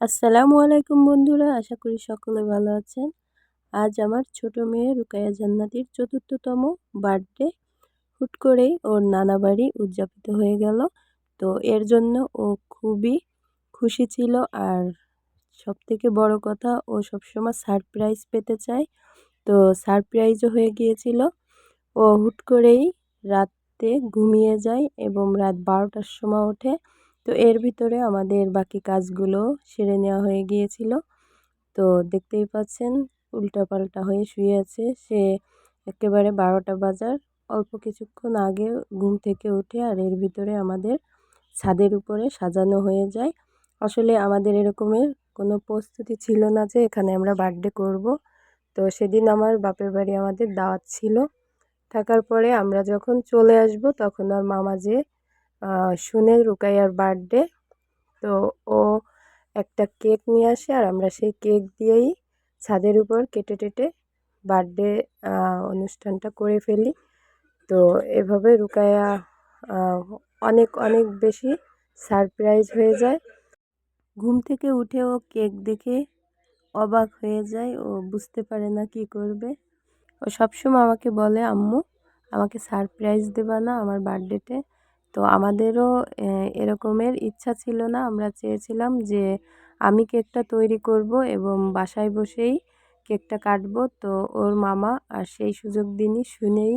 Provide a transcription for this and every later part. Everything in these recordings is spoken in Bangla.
আসসালামু আলাইকুম বন্ধুরা, আশা করি সকলে ভালো আছেন। আজ আমার ছোট মেয়ে রুকায়া জান্নাতির চতুর্থতম বার্থডে হুট করেই ওর নানা বাড়ি উদযাপিত হয়ে গেল। তো এর জন্য ও খুবই খুশি ছিল আর সব থেকে বড় কথা, ও সবসময় সারপ্রাইজ পেতে চায়। তো সারপ্রাইজও হয়ে গিয়েছিল। ও হুট করেই রাতে ঘুমিয়ে যায় এবং রাত বারোটার সময় ওঠে। তো এর ভিতরে আমাদের বাকি কাজগুলো সেরে নেওয়া হয়ে গিয়েছিল। তো দেখতেই পাচ্ছেন, উল্টাপাল্টা হয়ে শুয়ে আছে। সে একেবারে বারোটা বাজার। অল্প কিছুক্ষণ আগে ঘুম থেকে উঠে আর এর ভিতরে আমাদের ছাদের উপরে সাজানো হয়ে যায়। আসলে আমাদের এরকমের কোনো প্রস্তুতি ছিল না যে এখানে আমরা বার্থডে করব। তো সেদিন আমার বাপের বাড়ি আমাদের দাওয়াত ছিল। থাকার পরে আমরা যখন চলে আসব তখন আর মামা যে শুনে রুকাইয়ার বার্থডে তো ও একটা কেক নিয়ে আসে আর আমরা সেই কেক দিয়েই ছাদের উপর কেটে টেটে বার্থডে অনুষ্ঠানটা করে ফেলি। তো এভাবে রুকাইয়া অনেক অনেক বেশি সারপ্রাইজ হয়ে যায়। ঘুম থেকে উঠে ও কেক দেখে অবাক হয়ে যায়। ও বুঝতে পারে না কি করবে। ও সবসময় আমাকে বলে, আম্মু, আমাকে সারপ্রাইজ দেবা না আমার বার্থডেতে তো আমাদেরও এরকমের ইচ্ছা ছিল না। আমরা চেয়েছিলাম যে আমি কেকটা তৈরি করব এবং বাসায় বসেই কেকটা কাটবো। তো ওর মামা আর সেই সুযোগ দিনই শুনেই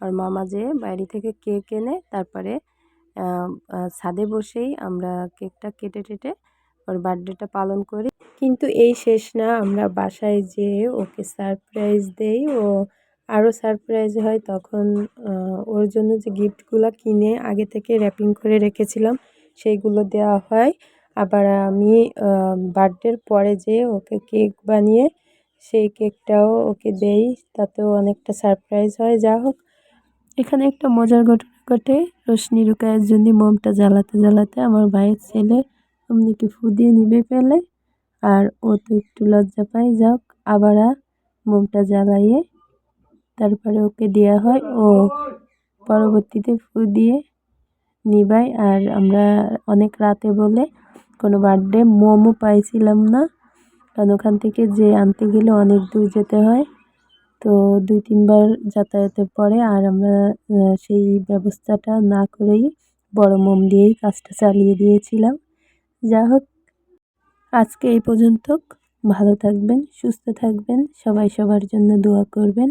ওর মামা যে বাইরে থেকে কেক এনে তারপরে ছাদে বসেই আমরা কেকটা কেটে টেটে ওর বার্থডেটা পালন করি। কিন্তু এই শেষ না, আমরা বাসায় যেয়ে ওকে সারপ্রাইজ দেই। ও আরও সারপ্রাইজ হয় তখন ওর জন্য যে গিফটগুলো কিনে আগে থেকে র্যাপিং করে রেখেছিলাম, সেইগুলো দেওয়া হয়। আবার আমি বার্থডের পরে যে ওকে কেক বানিয়ে সেই কেকটাও ওকে দেই, তাতেও অনেকটা সারপ্রাইজ হয়। যা হোক, এখানে একটা মজার ঘটনা ঘটে। রোশনি রুকায়ের জন্য মোমটা জ্বালাতে জ্বালাতে আমার ভাইয়ের ছেলে অমনিকে ফু দিয়ে নিভে ফেলে, আর ও তো একটু লজ্জা পায়। যাক, আবার মোমটা জ্বালাইয়ে তারপরে ওকে দেওয়া হয়। ও পরবর্তীতে ফু দিয়ে নিবাই। আর আমরা অনেক রাতে বলে কোনো বার্থডে মোমও পাইছিলাম না। কারণ ওখান থেকে যে আনতে গেলে অনেক দূর যেতে হয়। তো দুই তিনবার যাতায়াতের পরে আর আমরা সেই ব্যবস্থাটা না করেই বড় মোম দিয়েই কাজটা চালিয়ে দিয়েছিলাম। যা হোক, আজকে এই পর্যন্ত। ভালো থাকবেন, সুস্থ থাকবেন। সবাই সবার জন্য দোয়া করবেন।